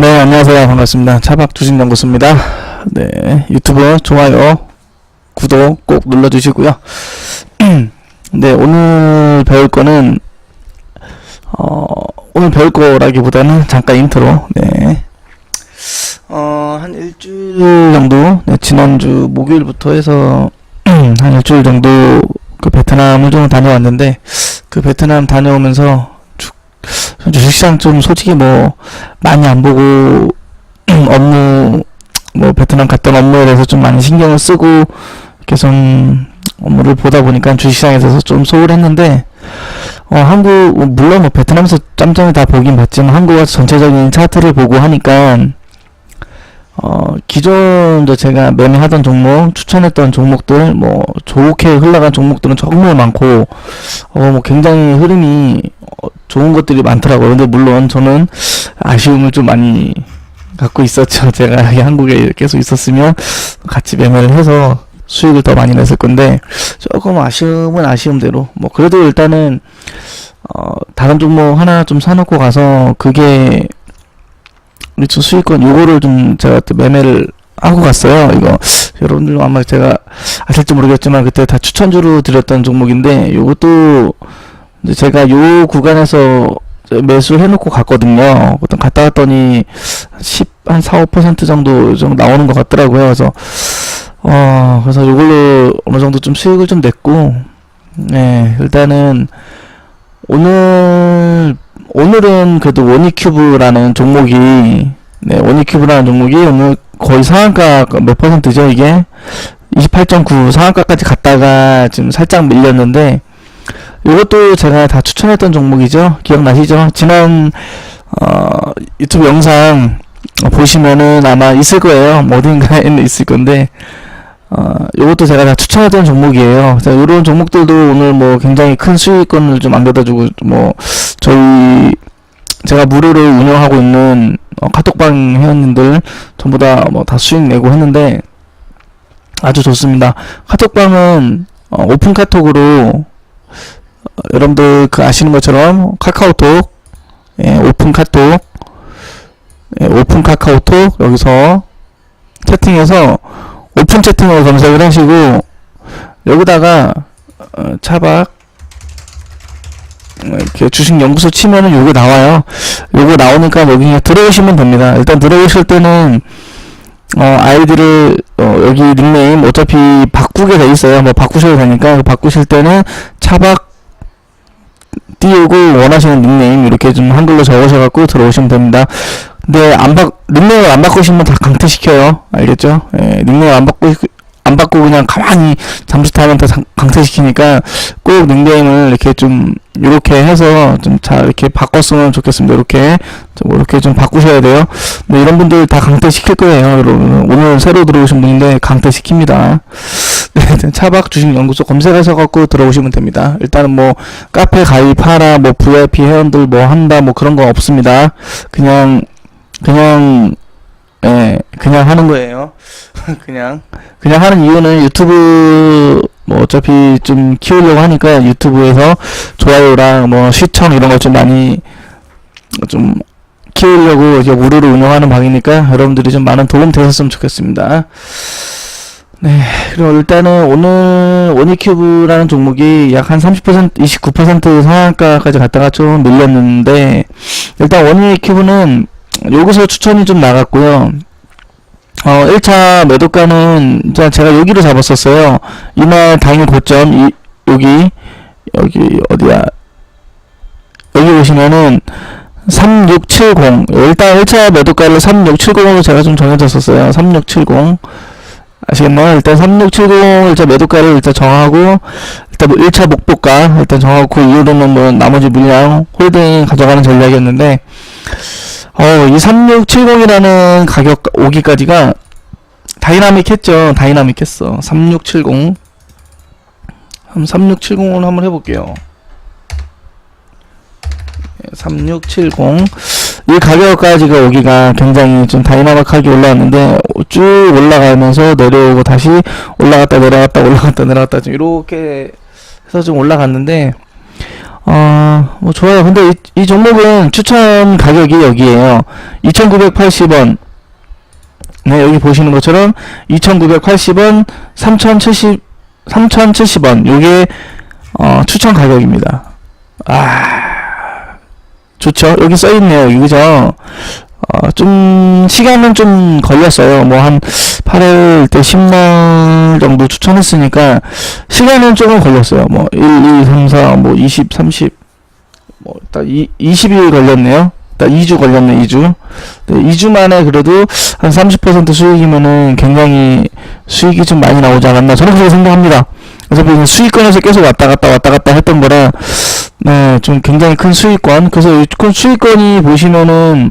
네, 안녕하세요. 반갑습니다. 차박 주식연구소입니다. 네, 유튜브 좋아요, 구독 꼭 눌러주시고요. 네, 오늘 배울 거는, 어, 오늘 배울 거라기보다는 잠깐 인트로, 네. 어, 한 일주일 정도, 네, 지난주 목요일부터 해서, 한 일주일 정도 그 베트남을 좀 다녀왔는데, 그 베트남 다녀오면서 주, 주식시장 좀 솔직히 뭐, 많이 안 보고 업무 뭐 베트남 갔던 업무에 대해서 좀 많이 신경을 쓰고 이렇게 좀 업무를 보다 보니까 주식시장에 대해서 좀 소홀했는데 어 한국 뭐 물론 뭐 베트남에서 짬짬이 다 보긴 봤지만 한국과 전체적인 차트를 보고 하니까 어 기존 저 제가 매매하던 종목 추천했던 종목들 뭐 좋게 흘러간 종목들은 정말 많고 어 뭐 굉장히 흐름이 어, 좋은 것들이 많더라고요. 근데 물론 저는 아쉬움을 좀 많이 갖고 있었죠. 제가 이 한국에 계속 있었으면 같이 매매를 해서 수익을 더 많이 냈을 건데 조금 아쉬움은 아쉬움대로 뭐 그래도 일단은 어 다른 종목 하나 좀 사놓고 가서 그게 저 수익권 요거를 좀 제가 또 매매를 하고 갔어요. 이거 여러분들 아마 제가 아실지 모르겠지만 그때 다 추천주로 드렸던 종목인데 요것도 제가 요 구간에서 매수를 해놓고 갔거든요. 보통 갔다 왔더니 10, 한 4, 5% 정도 좀 나오는 것 같더라고요. 그래서, 어, 그래서 요걸로 어느 정도 좀 수익을 좀 냈고, 네, 일단은, 오늘, 오늘은 그래도 원이큐브라는 종목이, 네, 원이큐브라는 종목이 오늘 거의 상한가 몇 퍼센트죠, 이게? 28.9 상한가까지 갔다가 지금 살짝 밀렸는데, 이것도 제가 다 추천했던 종목이죠. 기억나시죠? 지난 어, 유튜브 영상 보시면은 아마 있을 거예요. 뭐 어딘가에는 있을 건데 어, 이것도 제가 다 추천했던 종목이에요. 자, 이런 종목들도 오늘 뭐 굉장히 큰 수익권을 좀 안겨다주고 뭐 저희 제가 무료로 운영하고 있는 어, 카톡방 회원님들 전부 다 뭐 다 수익 내고 했는데 아주 좋습니다. 카톡방은 어, 오픈 카톡으로 어, 여러분들 그 아시는 것처럼 카카오톡 예, 오픈 카톡 예, 오픈 카카오톡 여기서 채팅해서 오픈 채팅으로 검색을 하시고 여기다가 어, 차박 어, 이렇게 주식 연구소 치면은 요게 나와요. 요거 나오니까 여기 들어오시면 됩니다. 일단 들어오실 때는 어, 아이디를 어, 여기 닉네임 어차피 바꾸게 돼 있어요. 뭐 바꾸셔도 되니까 바꾸실 때는 차박 띄우고 원하시는 닉네임 이렇게 좀 한글로 적으셔갖고 들어오시면 됩니다. 근데 안 바, 닉네임을 안 바꾸시면 다 강퇴시켜요. 알겠죠? 예, 닉네임 안 바꾸, 안 바꾸고 그냥 가만히 잠수 타면 다 장- 강퇴시키니까 꼭 닉네임을 이렇게 좀, 이렇게 해서 좀 잘 이렇게 바꿨으면 좋겠습니다. 이렇게, 좀 이렇게 좀 바꾸셔야 돼요. 뭐 이런 분들 다 강퇴시킬 거예요, 여러분. 오늘 새로 들어오신 분인데 강퇴시킵니다. 네, 차박 주식 연구소 검색하셔갖고 들어오시면 됩니다. 일단은 뭐 카페 가입하라, 뭐 VIP 회원들 뭐 한다, 뭐 그런 거 없습니다. 그냥 그냥 예, 그냥 하는 거예요. 그냥 그냥 하는 이유는 유튜브 뭐 어차피 좀 키우려고 하니까 유튜브에서 좋아요랑 뭐 시청 이런 거좀 많이 좀 키우려고 이제 무료로 운영하는 방이니까 여러분들이 좀 많은 도움 되셨으면 좋겠습니다. 네, 그리고 일단은 오늘 원이큐브라는 종목이 약 한 30%, 29% 상한가까지 갔다가 좀 밀렸는데, 일단 원이큐브는 여기서 추천이 좀 나갔고요. 어, 1차 매도가는, 자, 제가 여기로 잡았었어요. 이날 당일 고점, 이, 여기, 여기, 어디야. 여기 보시면은, 3670. 일단 1차 매도가를 3670으로 제가 좀 정해졌었어요. 3670. 아시겠나요? 일단 3670 일단 매도가를 일단 정하고 일단 뭐 1차 목표가 일단 정하고 그 이후로는 뭐 나머지 물량 홀딩 가져가는 전략이었는데 어, 이 3670이라는 가격 오기까지가 다이나믹 했죠. 다이나믹 했어. 3670 한번 3670으로 한번 해볼게요. 3670. 이 가격까지가 오기가 굉장히 좀 다이나믹하게 올라왔는데, 쭉 올라가면서 내려오고 다시 올라갔다 내려갔다 올라갔다 내려갔다 좀 이렇게 해서 좀 올라갔는데, 어, 뭐 좋아요. 근데 이, 이 종목은 추천 가격이 여기에요. 2,980원. 네, 여기 보시는 것처럼 2,980원, 3,070, 3,070원. 요게, 어, 추천 가격입니다. 아, 좋죠. 여기 써있네요. 여기 그죠? 어, 좀, 시간은 좀 걸렸어요. 뭐, 한, 8월 때 10날 정도 추천했으니까, 시간은 조금 걸렸어요. 뭐, 1, 2, 3, 4, 뭐, 20, 30, 뭐, 딱 이, 20일 걸렸네요. 딱 2주 걸렸네, 2주. 네, 2주 만에 그래도 한 30% 수익이면은 굉장히 수익이 좀 많이 나오지 않았나. 저는 그렇게 생각합니다. 그냥 수익권에서 계속 왔다 갔다 왔다 갔다 했던 거라, 네, 좀 굉장히 큰 수익권. 그래서 이큰 수익권이 보시면은,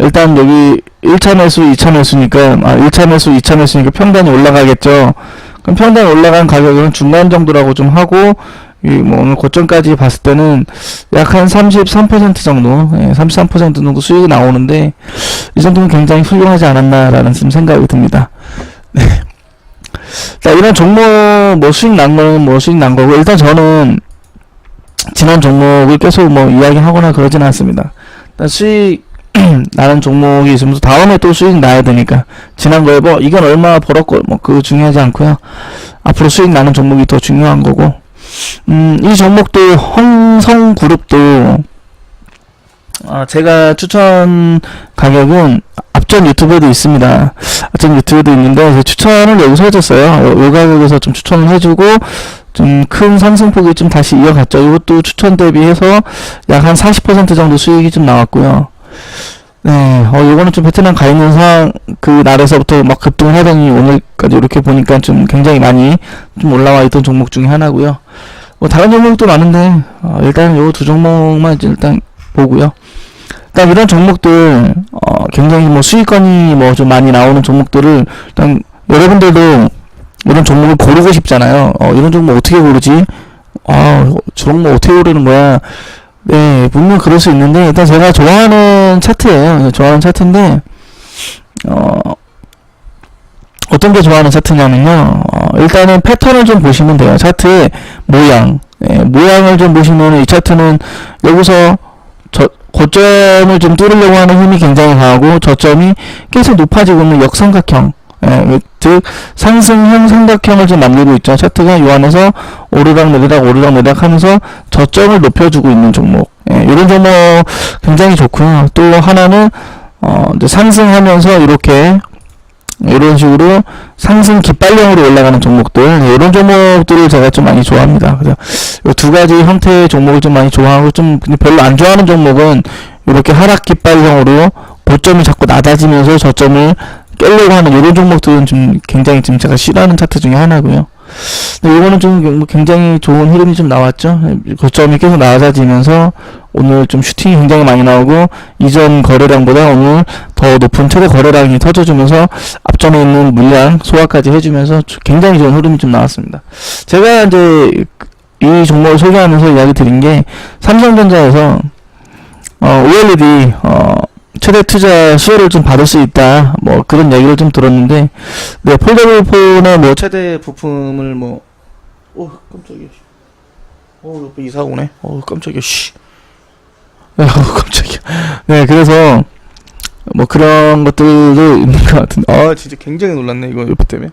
일단 여기 1차 매수, 2차 매수니까, 아, 1차 매수, 2차 매수니까 평단이 올라가겠죠. 그럼 평단 올라간 가격은 중간 정도라고 좀 하고, 이뭐 오늘 고점까지 봤을 때는 약 한 33% 정도, 예, 33% 정도 수익이 나오는데, 이 정도면 굉장히 훌륭하지 않았나라는 좀 생각이 듭니다. 네. 자, 이런 종목, 뭐 수익 난 거는 뭐 수익 난 거고, 일단 저는 지난 종목을 계속 뭐 이야기하거나 그러진 않습니다. 수익 나는 종목이 있으면서 다음에 또 수익 나야 되니까 지난 거에 뭐 이건 얼마 벌었고 뭐 그거 중요하지 않고요. 앞으로 수익 나는 종목이 더 중요한 거고 음, 이 종목도 홍성그룹도 아, 제가 추천 가격은 앞전 유튜브에도 있습니다. 앞전 유튜브에도 있는데 추천을 여기서 해줬어요. 요, 요 가격에서 좀 추천을 해주고 좀 큰 상승폭이 좀 다시 이어갔죠. 이것도 추천 대비해서 약 한 40% 정도 수익이 좀 나왔고요. 네, 어, 요거는 좀 베트남 가 있는 상황, 그 날에서부터 막 급등을 하더니 오늘까지 이렇게 보니까 좀 굉장히 많이 좀 올라와 있던 종목 중에 하나고요. 뭐 다른 종목도 많은데, 어, 일단 요 두 종목만 일단 보고요. 일단 이런 종목들, 어, 굉장히 뭐 수익권이 뭐 좀 많이 나오는 종목들을 일단 여러분들도 이런 종목을 고르고 싶잖아요. 어, 이런 종목 어떻게 고르지? 아, 종목 어떻게 고르는 거야? 네, 분명 그럴 수 있는데, 일단 제가 좋아하는 차트예요. 좋아하는 차트인데, 어, 어떤 게 좋아하는 차트냐면요. 어, 일단은 패턴을 좀 보시면 돼요. 차트의 모양. 예, 모양을 좀 보시면 이 차트는 여기서 저, 고점을 좀 뚫으려고 하는 힘이 굉장히 강하고 저점이 계속 높아지고 있는 역삼각형. 예, 즉 상승형 삼각형을 좀 만들고 있죠. 차트가 요 안에서 오르락 내리락 오르락 내리락 하면서 저점을 높여주고 있는 종목. 예, 이런 종목 굉장히 좋고요. 또 하나는 어, 상승하면서 이렇게 이런 식으로 상승 깃발령으로 올라가는 종목들 네, 이런 종목들을 제가 좀 많이 좋아합니다. 그래서 이두 가지 형태의 종목을 좀 많이 좋아하고 좀 별로 안 좋아하는 종목은 이렇게 하락 깃발령으로 고점이 자꾸 낮아지면서 저점을 깨려고 하는 이런 종목들은 좀 굉장히 좀 제가 싫어하는 차트 중에 하나고요. 근데 이거는 좀뭐 굉장히 좋은 흐름이 좀 나왔죠. 고점이 계속 낮아지면서 오늘 좀 슈팅이 굉장히 많이 나오고 이전 거래량보다 오늘 더 높은 최대 거래량이 터져주면서 앞전에 있는 물량 소화까지 해주면서 굉장히 좋은 흐름이 좀 나왔습니다. 제가 이제 이 종목을 소개하면서 이야기 드린 게 삼성전자에서 어, OLED 어, 최대 투자 수혜를 좀 받을 수 있다. 뭐 그런 얘기를 좀 들었는데, 네 폴더블 폰의 뭐 최대 부품을 뭐, 오 깜짝이야. 어 옆에 이사 오네. 어 깜짝이야. 씨. 어 깜짝이야. 네 그래서 뭐 그런 것들도 있는 것 같은데, 아 진짜 굉장히 놀랐네 이거 옆에 때문에.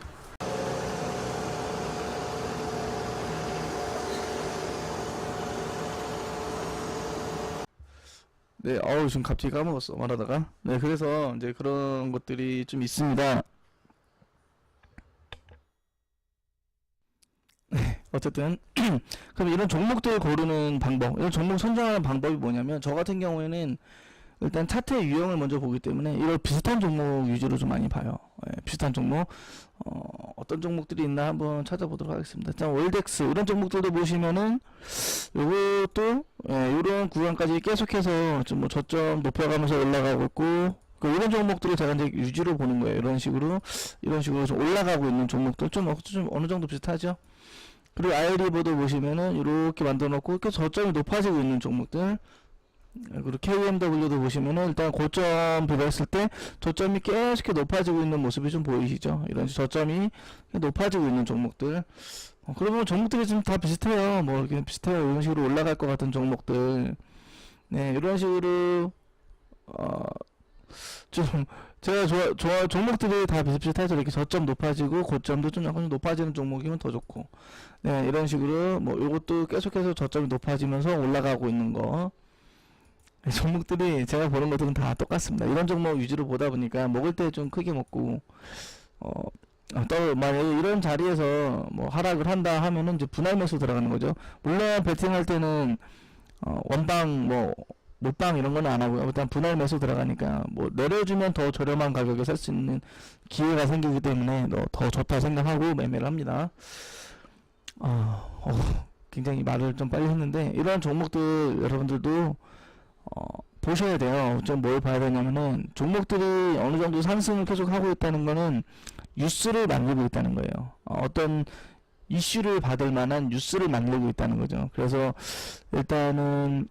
네, 어우, 좀 갑자기 까먹었어, 말하다가. 네, 그래서 이제 그런 것들이 좀 있습니다. 네, 어쨌든. 그럼 이런 종목들 고르는 방법, 이런 종목 선정하는 방법이 뭐냐면, 저 같은 경우에는 일단 차트의 유형을 먼저 보기 때문에 이걸 비슷한 종목 위주로 좀 많이 봐요. 예, 비슷한 종목. 어, 어떤 종목들이 있나 한번 찾아보도록 하겠습니다. 자, 월덱스 이런 종목들도 보시면은 요것도 예, 이런 구간까지 계속해서 좀 뭐 저점 높여가면서 올라가고 있고 그 이런 종목들을 제가 이제 유지로 보는 거예요. 이런 식으로 이런 식으로 좀 올라가고 있는 종목들 좀, 어- 좀 어느 정도 비슷하죠. 그리고 아이리버도 보시면은 이렇게 만들어 놓고 이렇게 저점이 높아지고 있는 종목들 예, 그리고 KMW도 보시면은 일단 고점 비교했을 때 저점이 계속 높아지고 있는 모습이 좀 보이시죠? 이런 저점이 높아지고 있는 종목들 어, 그러면 종목들이 좀다 비슷해요. 뭐 이렇게 비슷해요. 이런 식으로 올라갈 것 같은 종목들. 네, 이런 식으로 어, 좀 제가 좋아 좋아 종목들이 다 비슷비슷하죠. 이렇게 저점 높아지고 고점도 좀 약간 좀 높아지는 종목이면 더 좋고. 네, 이런 식으로 뭐 요것도 계속해서 저점이 높아지면서 올라가고 있는 거. 네, 종목들이 제가 보는 것들은 다 똑같습니다. 이런 종목 위주로 보다 보니까 먹을 때 좀 크게 먹고 어, 어, 또 만약에 이런 자리에서 뭐 하락을 한다 하면은 이제 분할 매수 들어가는 거죠. 물론 베팅할 때는 어, 원방 뭐 몰빵 이런 거는 안 하고요. 일단 분할 매수 들어가니까 뭐 내려주면 더 저렴한 가격에 살 수 있는 기회가 생기기 때문에 더, 더 좋다 생각하고 매매를 합니다. 아, 어, 굉장히 말을 좀 빨리 했는데 이런 종목들 여러분들도 어, 보셔야 돼요. 좀 뭘 봐야 되냐면은 종목들이 어느 정도 상승을 계속 하고 있다는 거는 뉴스를 만들고 있다는 거예요. 어, 어떤 이슈를 받을 만한 뉴스를 만들고 있다는 거죠. 그래서 일단은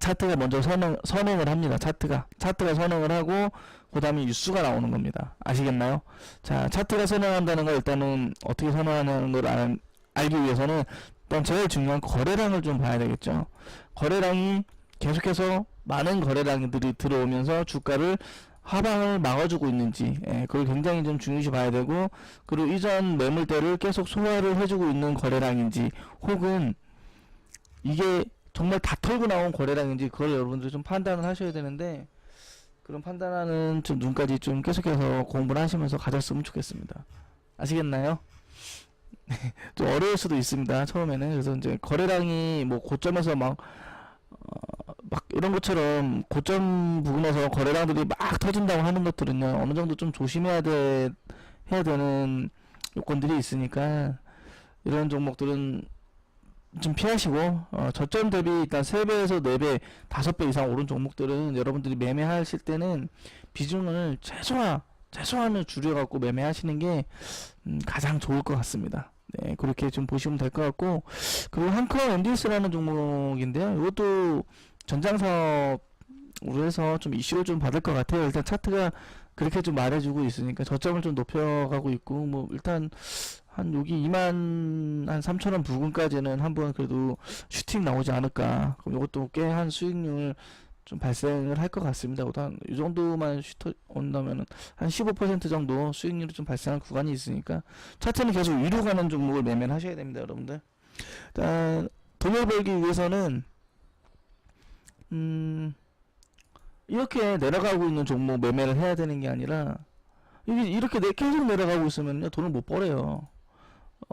차트가 먼저 선행, 선행을 합니다. 차트가. 차트가 선행을 하고, 그 다음에 뉴스가 나오는 겁니다. 아시겠나요? 자, 차트가 선행한다는 걸 일단은 어떻게 선행하는 걸 알, 알기 위해서는 일단 제일 중요한 거래량을 좀 봐야 되겠죠. 거래량이 계속해서 많은 거래량들이 들어오면서 주가를 하방을 막아주고 있는지, 예, 그걸 굉장히 좀 중요시 봐야 되고, 그리고 이전 매물대를 계속 소화를 해주고 있는 거래량인지, 혹은 이게 정말 다 털고 나온 거래량인지, 그걸 여러분들이 좀 판단을 하셔야 되는데, 그런 판단하는 좀 눈까지 좀 계속해서 공부를 하시면서 가졌으면 좋겠습니다. 아시겠나요? 좀 어려울 수도 있습니다. 처음에는. 그래서 이제 거래량이 뭐 고점에서 막, 어, 막 이런 것처럼 고점 부근에서 거래량들이 막 터진다고 하는 것들은요, 어느 정도 좀 조심해야 돼, 해야 되는 요건들이 있으니까, 이런 종목들은 좀 피하시고, 어, 저점 대비 일단 3배에서 4배, 5배 이상 오른 종목들은 여러분들이 매매하실 때는 비중을 최소화, 최소한을 줄여갖고 매매하시는 게, 음, 가장 좋을 것 같습니다. 네, 그렇게 좀 보시면 될 것 같고, 그리고 한컴 앤디스라는 종목인데요. 이것도 전장사업으로 해서 좀 이슈를 좀 받을 것 같아요. 일단 차트가 그렇게 좀 말해주고 있으니까 저점을 좀 높여가고 있고, 뭐, 일단, 한 여기 2만 한 3천 원 부근까지는 한번 그래도 슈팅 나오지 않을까. 그럼 이것도 꽤 한 수익률 좀 발생을 할 것 같습니다. 한이 정도만 슈터 온다면은 한 15% 정도 수익률이 좀 발생할 구간이 있으니까 차트는 계속 위로 가는 종목을 매매를 하셔야 됩니다, 여러분들. 일단 돈을 벌기 위해서는 음 이렇게 내려가고 있는 종목 매매를 해야 되는 게 아니라 이게 이렇게 내 계속 내려가고 있으면요 돈을 못 벌어요.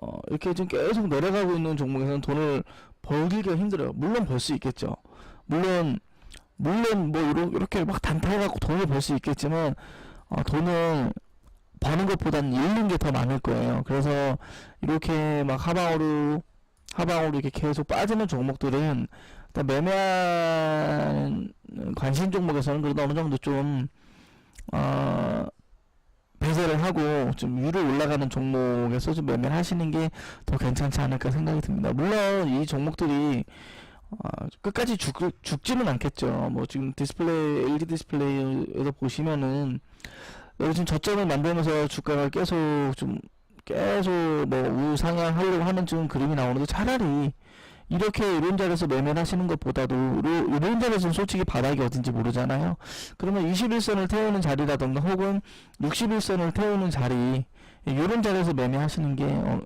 어, 이렇게 좀 계속 내려가고 있는 종목에서는 돈을 벌기가 힘들어요. 물론 벌 수 있겠죠. 물론 물론 뭐 이렇게 막 단타해 갖고 돈을 벌 수 있겠지만 어, 돈을 버는 것보다는 잃는 게 더 많을 거예요. 그래서 이렇게 막 하방으로 하방으로 이렇게 계속 빠지는 종목들은 일단 매매한 관심 종목에서는 그래도 어느 정도 좀 어, 배제를 하고 좀 위로 올라가는 종목에서 좀 매매를 하시는 게 더 괜찮지 않을까 생각이 듭니다. 물론 이 종목들이 어, 끝까지 죽, 죽지는 않겠죠. 뭐 지금 디스플레이, LG 디스플레이에서 보시면은 여기 저점을 만들면서 주가가 계속 좀 계속 뭐 우상향하려고 하는 지금 그림이 나오는데 차라리 이렇게 이런 자리에서 매매를 하시는 것보다도 요- 이런 자리에서는 솔직히 바닥이 어딘지 모르잖아요. 그러면 21선을 태우는 자리라던가 혹은 61선을 태우는 자리 이런 자리에서 매매하시는 게 어,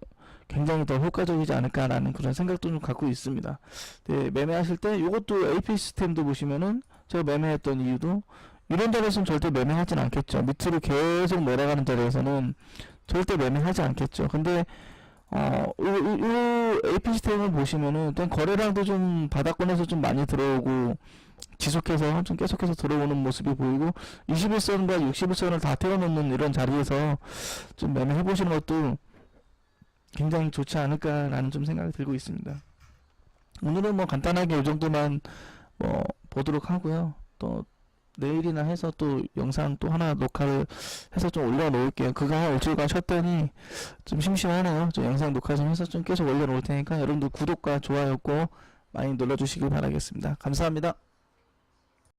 굉장히 더 효과적이지 않을까라는 그런 생각도 좀 갖고 있습니다. 네, 매매하실 때 이것도 AP 시스템도 보시면은 제가 매매했던 이유도 이런 자리에서는 절대 매매하진 않겠죠. 밑으로 계속 내려가는 자리에서는 절대 매매하지 않겠죠. 근데 어, 요, 요, 요 AP 시스템을 보시면은 일단 거래량도 좀 바닥권에서 좀 많이 들어오고 지속해서 좀 계속해서 들어오는 모습이 보이고 21선과 61선을 다 태워놓는 이런 자리에서 좀 매매해 보시는 것도 굉장히 좋지 않을까라는 좀 생각이 들고 있습니다. 오늘은 뭐 간단하게 이 정도만 뭐 보도록 하고요. 또 내일이나 해서 또 영상 또 하나 녹화를 해서 좀 올려놓을게요. 한 일주일간 쉬었더니 좀 심심하네요. 저 영상 녹화 좀 해서 좀 계속 올려놓을 테니까 여러분들 구독과 좋아요 꼭 많이 눌러주시길 바라겠습니다. 감사합니다.